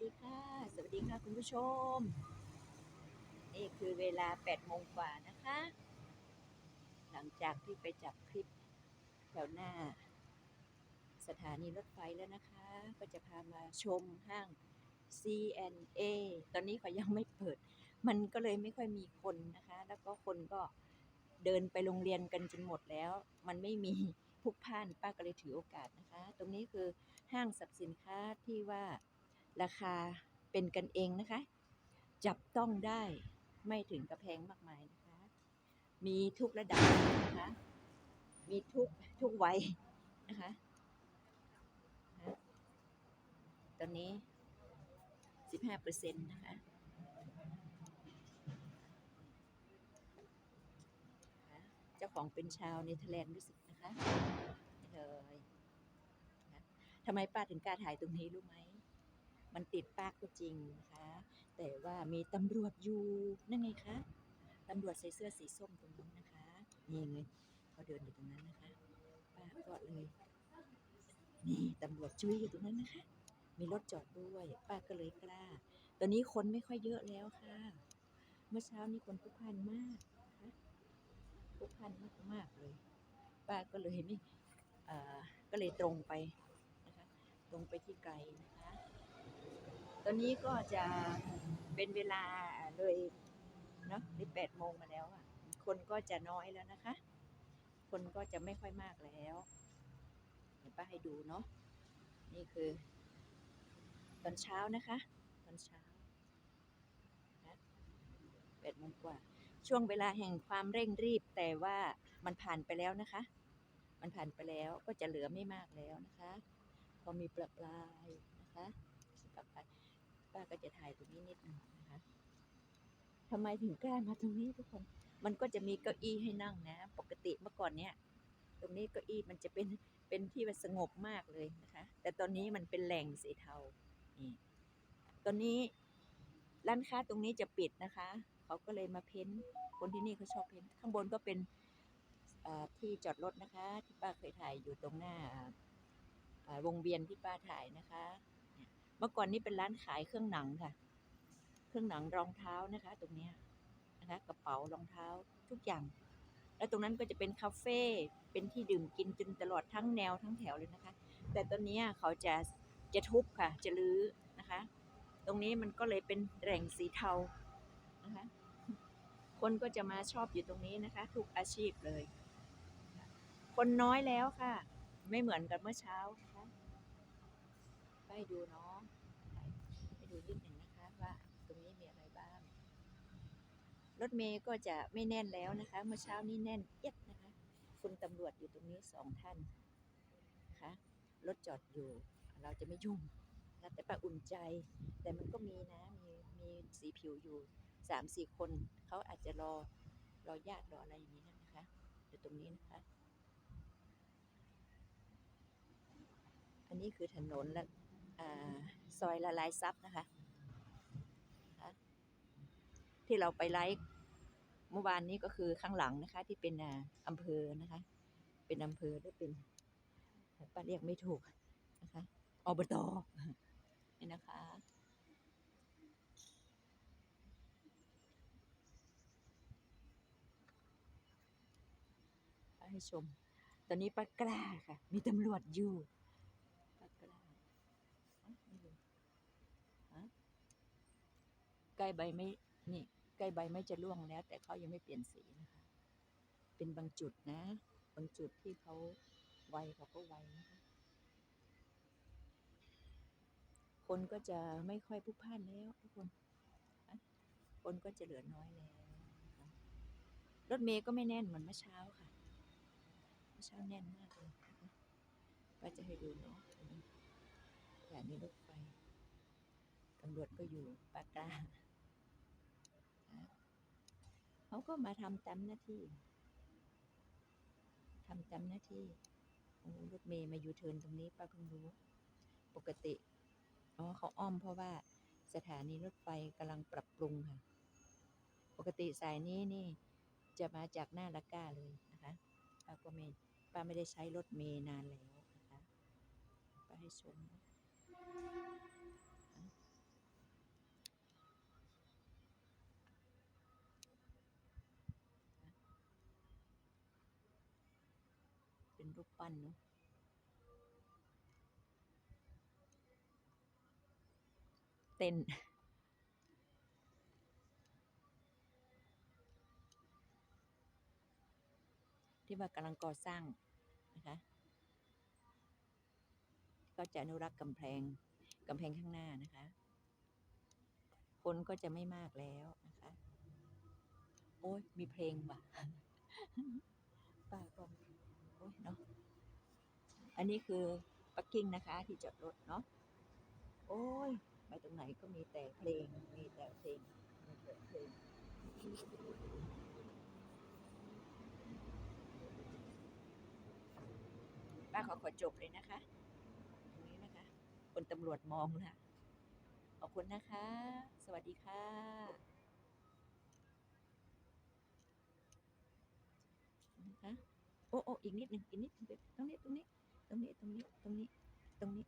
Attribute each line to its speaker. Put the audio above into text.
Speaker 1: ดีค่ะ สวัสดีค่ะคุณผู้ชม นี่คือเวลา8โมงกว่านะคะ หลังจากที่ไปจับคลิปแถวหน้า สถานีรถไฟแล้วนะคะ ก็จะพามาชมห้าง CNA ตอนนี้เขายังไม่เปิด มันก็เลยไม่ค่อยมีคนนะคะ แล้วก็คนก็เดินไปโรงเรียนกันจนหมดแล้ว มันไม่มีพุกพ่านป้าก็เลยถือโอกาสนะคะ ตรงนี้คือห้างสรรพสินค้าที่ว่า ราคาเป็นกันเองนะคะ จับต้องได้ไม่ถึงกระแพงมากมายนะคะ มีทุกระดับนะคะ มีทุกทุกวัยนะคะตอนนี้ 15%นะคะ เจ้าของเป็นชาวเนเธอร์แลนด์รู้สึกนะคะเลยทำไมป้าถึงกล้าถ่ายตรงนี้รู้ไหม มันติดปากก็จริงนะคะ แต่ว่ามีตำรวจอยู่นั่นไงคะตำรวจใส่เสื้อสีส้มตรงนู้นนะคะนี่ไงเขาเดินอยู่ตรงนั้นนะคะป้าก็เลยนี่ตำรวจจุ้ยอยู่ตรงนั้นนะคะ มีรถจอดด้วย ป้าก็เลยกล้า ตอนนี้คนไม่ค่อยเยอะแล้วค่ะ เมื่อเช้านี้คนพลุกพล่านมากนะพลุกพล่านมากมากเลย ป้าก็เลยไม่อ่ก็เลยตรงไปนะคะ ตรงไปที่ไกลนะคะ ตอนนี้ก็จะเป็นเวลาเลยเนาะที่แปดโมงมาแล้วอะ คนก็จะน้อยแล้วนะคะ คนก็จะไม่ค่อยมากแล้วเดี๋ยวป้าให้ดูเนาะ นี่คือ ตอนเช้านะคะ ตอนเช้านะแปดโมงกว่า ช่วงเวลาแห่งความเร่งรีบแต่ว่ามันผ่านไปแล้วนะคะ มันผ่านไปแล้วก็จะเหลือไม่มากแล้วนะคะ พอมีประปรายนะคะประปราย ป้าก็จะถ่ายตรงนี้นิดหนึงนะคะทำไมถึงกล้ามาตรงนี้ทุกคน มันก็จะมีเก้าอี้ให้นั่งนะ ปกติเมื่อก่อนเนี้ยตรงนี้เก้าอี้มันจะเป็นเป็นที่มันสงบมากเลยนะคะ แต่ตอนนี้มันเป็นแหล่งสีเทานี่ตอนนี้ร้านค้าตรงนี้จะปิดนะคะ เขาก็เลยมาเพ้นท์คนที่นี่เขาชอบเพ้นท์ข้างบนก็เป็นที่จอดรถนะคะ ที่ป้าเคยถ่ายอยู่ตรงหน้าอ่าวงเวียนที่ป้าถ่ายนะคะ เมื่อก่อนนี้เป็นร้านขายเครื่องหนังค่ะ เครื่องหนังรองเท้านะคะ ตรงนี้นะคะ กระเป๋ารองเท้าทุกอย่าง แล้วตรงนั้นก็จะเป็นคาเฟ่เป็นที่ดื่มกินจนตลอดทั้งแนวทั้งแถวเลยนะคะ แต่ตอนนี้เขาจะจะทุบค่ะ จะรื้อนะคะ ตรงนี้มันก็เลยเป็นแหล่งสีเทานะคะ คนก็จะมาชอบอยู่ตรงนี้นะคะ ทุกอาชีพเลย คนน้อยแล้วค่ะ ไม่เหมือนกับเมื่อเช้า นะคะไปดูเนาะไปดูนิดหนึ่งนะคะว่าตรงนี้มีอะไรบ้าง รถเมย์ก็จะไม่แน่นแล้วนะคะ เมื่อเช้านี้แน่นเอียดนะคะคุณตำรวจอยู่ตรงนี้สองท่านนะคะรถจอดอยู่ เราจะไม่ยุ่งนะแต่ป้าอุ่นใจ แต่มันก็มีนะมีมีสีผิวอยู่สามสี่คนเขาอาจจะรอรอญาติรออะไรอย่างนี้นะคะอยู่ตรงนี้นะคะ อันนี้คือถนนและอ่า ซอยละลายซับนะคะ ที่เราไปไลฟ์เมื่อวานนี้ก็คือข้างหลังนะคะ ที่เป็นอ่าอำเภอนะคะ เป็นอำเภอหรือเป็นป้าเรียกไม่ถูกนะคะอบตนี่นะคะให้ชม ตอนนี้ป้ากล้าค่ะ มีตำรวจอยู่ป้ากล้าเอ้าไม่รู้ฮะ ใกล้ใบไม่นี่ใกล้ใบไม่จะร่วงแล้ว แต่เขายังไม่เปลี่ยนสีนะคะ เป็นบางจุดนะ บางจุดที่เขาไวเขาก็ไวนะคะคนก็จะไม่ค่อยพุกพ่านแล้วทุกคน คนก็จะเหลือน้อยแล้วรถเมย์ก็ไม่แน่นเหมือนเมื่อเช้าค่ะ เมื่อเช้าแน่นมากเลยนะคะว่าจะให้ดูเนาะอย่างนี้รถไฟตำรวจก็อยู่ปากกานะเขา ก็มาทำตามหน้าที่ทำตามหน้าที่โอ้รถเมย์มาอยู่เทินตรงนี้ป้าเพิ่งรู้ ปกติอ๋อเขาอ้อมเพราะว่าสถานีรถไฟกำลังปรับปรุงค่ะ ปกติสายนี้นี่จะมาจากหน้าละก้าเลยนะคะป้าก็ไม่ป้าไม่ได้ใช้รถเมย์นานแล้วนะคะป้าให้ชม รูปปั้นเนาะเต้นที่ว่ากำลังก่อสร้างนะคะก็จะอนุรักษ์กำแพงกำแพงข้างหน้านะคะ คนก็จะไม่มากแล้วนะคะ โอ้ยมีเพลงว่ะปาก็โอ้ย เนาะอันนี้คือปักกิ่งนะคะที่จอดรถเนาะโอ้ยไปตรงไหนก็มีแต่เพลง มีแต่เพลงมีแต่เพลงป้าขอขอจบเลยนะคะ ตรงนี้นะคะ คนตำรวจมองนะขอบคุณนะคะ สวัสดีค่ะนะคะ โอ้โอ้อีกนิดหนึ่งอีกนิดหนึ่งตรงนี้ตรงนี้ ตรงนี้ตรงนี้ตรงนี้ตรงนี้